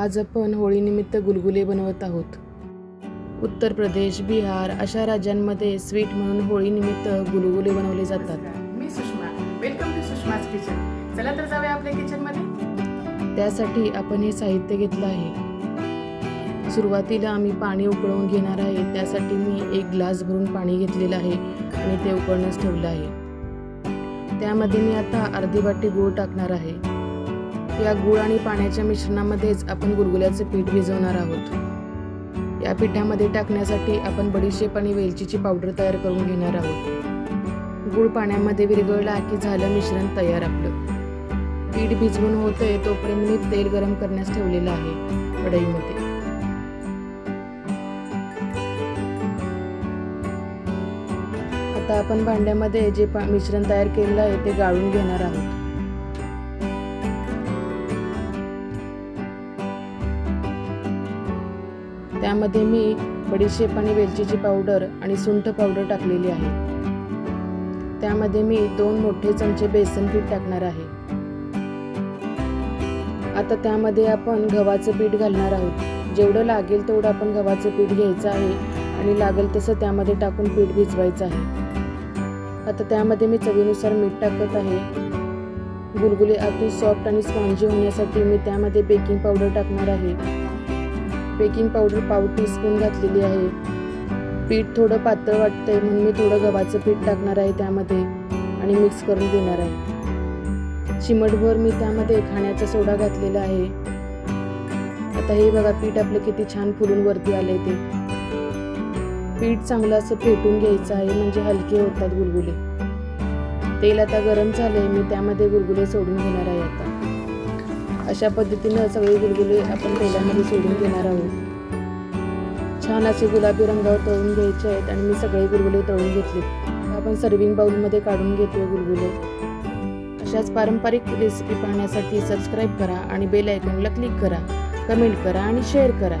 आज आपण होळीनिमित्त गुलगुले बनवत आहोत. उत्तर प्रदेश बिहार अशा राज्यांमध्ये स्वीट म्हणून होळीनिमित्त गुलगुले बनवले जातात. मी Sushma. Welcome to Sushma's kitchen चला तर जाऊया आपल्या किचनमध्ये. त्यासाठी आपण हे साहित्य घेतलं आहे. सुरुवातीला आम्ही पाणी उकळवून घेणार आहे. त्यासाठी मी एक ग्लास भरून पाणी घेतलेलं आहे आणि ते उकळण्यास ठेवलं आहे. त्यामध्ये मी आता अर्धी वाटी गूळ टाकणार आहे. या गूळ आणि पाण्याच्या मिश्रणामध्येच आपण गुरगुल्याचं पीठ भिजवणार आहोत. या पिठामध्ये टाकण्यासाठी आपण बडीशेप आणि वेलचीची पावडर तयार करून घेणार आहोत. गूळ पाण्यामध्ये विरघळला की झालं मिश्रण तयार आपलं. पीठ भिजवून होतंय तोपर्यंत मी तेल गरम करण्यास ठेवलेलं आहे कढईमध्ये. आता आपण भांड्यामध्ये जे पा- मिश्रण तयार केलेलं आहे ते गाळून घेणार आहोत. त्यामध्ये मी बडीशेप आणि वेलचीची पावडर आणि सुंठ पावडर टाकलेली आहे. त्यामध्ये मी दोन मोठे चमचे बेसन पीठ टाकणार आहे. आता त्यामध्ये आपण गव्हाचं पीठ घालणार आहोत. जेवढं लागेल तेवढं आपण गव्हाचं पीठ घ्यायचं आहे आणि लागेल तसं त्यामध्ये टाकून पीठ भिजवायचं आहे. आता त्यामध्ये मी चवीनुसार मीठ टाकत आहे. गुलगुले अति सॉफ्ट आणि स्पॉन्जी होण्यासाठी मी त्यामध्ये बेकिंग पावडर टाकणार आहे. बेकिंग पावडर पाव टीस्पून घातलेली आहे. पीठ थोडं पातळ वाटतंय म्हणून मी थोडं गव्हाचं पीठ टाकणार आहे त्यामध्ये आणि मिक्स करून घेणार आहे. चिमटभर मी त्यामध्ये खाण्याचा सोडा घातलेला आहे. आता हे बघा पीठ आपलं किती छान फुलून वरती आलंय ते. पीठ चांगलं असं फेटून घ्यायचं आहे म्हणजे हलके होतात गुलगुले. तेल आता गरम झालंय मी त्यामध्ये गुलगुले सोडून घेणार आहे आता. अशा पद्धतीनं सगळे गुलगुले आपण तेलामध्ये सोडून घेणार आहोत. छान असे गुलाबी रंगावर तळून घ्यायचे आहेत आणि मी सगळे गुलगुले तळून घेतले आपण सर्विंग बाउलमध्ये काढून घेतोय गुलगुले अशाच पारंपरिक रेसिपी पाहण्यासाठी सबस्क्राईब करा आणि बेल आयकॉनला क्लिक करा. कमेंट करा आणि शेअर करा.